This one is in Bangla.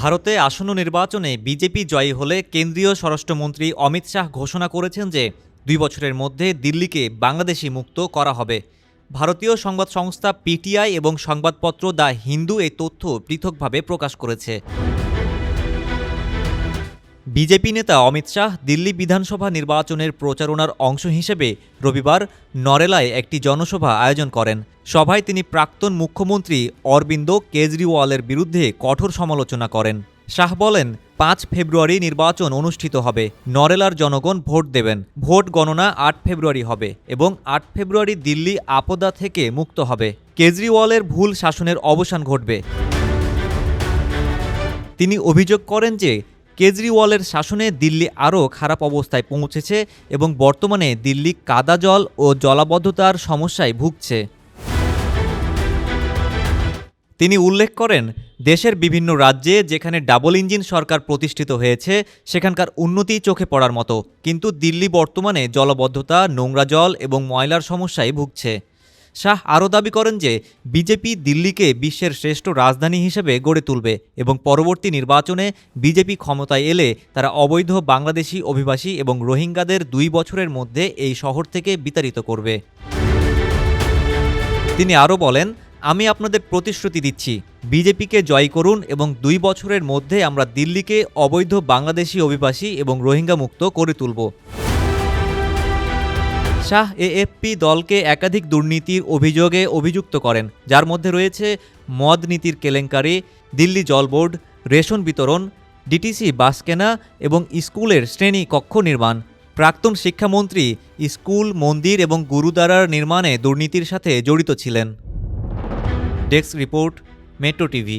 ভারতে আসন্ন নির্বাচনে বিজেপি জয়ী হলে কেন্দ্রীয় স্বরাষ্ট্রমন্ত্রী অমিত শাহ ঘোষণা করেছেন যে দুই বছরের মধ্যে দিল্লিকে বাংলাদেশি মুক্ত করা হবে। ভারতীয় সংবাদ সংস্থা পিটিআই এবং সংবাদপত্র দ্য হিন্দু এই তথ্য পৃথকভাবে প্রকাশ করেছে। বিজেপি নেতা অমিত শাহ দিল্লি বিধানসভা নির্বাচনের প্রচারণার অংশ হিসেবে রবিবার নরেলায় একটি জনসভা আয়োজন করেন। সভায় তিনি প্রাক্তন মুখ্যমন্ত্রী অরবিন্দ কেজরিওয়ালের বিরুদ্ধে কঠোর সমালোচনা করেন। শাহ বলেন, পাঁচ ফেব্রুয়ারি নির্বাচন অনুষ্ঠিত হবে। নরেলার জনগণ ভোট দেবেন। ভোট গণনা আট ফেব্রুয়ারি হবে এবং আট ফেব্রুয়ারি দিল্লি আপদা থেকে মুক্ত হবে। কেজরিওয়ালের ভুল শাসনের অবসান ঘটবে। তিনি অভিযোগ করেন যে কেজরিওয়ালের শাসনে দিল্লি আরও খারাপ অবস্থায় পৌঁছেছে এবং বর্তমানে দিল্লি কাদা জল ও জলাবদ্ধতার সমস্যায় ভুগছে। তিনি উল্লেখ করেন, দেশের বিভিন্ন রাজ্যে যেখানে ডাবল ইঞ্জিন সরকার প্রতিষ্ঠিত হয়েছে, সেখানকার উন্নতি চোখে পড়ার মতো, কিন্তু দিল্লি বর্তমানে জলবদ্ধতা, নোংরা জল এবং ময়লার সমস্যায় ভুগছে। শাহ আরও দাবি করেন যে বিজেপি দিল্লিকে বিশ্বের শ্রেষ্ঠ রাজধানী হিসেবে গড়ে তুলবে এবং পরবর্তী নির্বাচনে বিজেপি ক্ষমতায় এলে তারা অবৈধ বাংলাদেশি অভিবাসী এবং রোহিঙ্গাদের দুই বছরের মধ্যে এই শহর থেকে বিতাড়িত করবে। তিনি আরও বলেন, আমি আপনাদের প্রতিশ্রুতি দিচ্ছি, বিজেপিকে জয় করুন এবং দুই বছরের মধ্যে আমরা দিল্লিকে অবৈধ বাংলাদেশি অভিবাসী এবং রোহিঙ্গা মুক্ত করে তুলব। শাহ এএফপি দলকে একাধিক দুর্নীতির অভিযোগে অভিযুক্ত করেন, যার মধ্যে রয়েছে মদ নীতির কেলেঙ্কারি, দিল্লি জল বোর্ড, রেশন বিতরণ, ডিটিসি বাস কেনা এবং স্কুলের শ্রেণি কক্ষ নির্মাণ। প্রাক্তন শিক্ষামন্ত্রী স্কুল, মন্দির এবং গুরুদ্বারার নির্মাণে দুর্নীতির সাথে জড়িত ছিলেন। Desk report, Metro TV.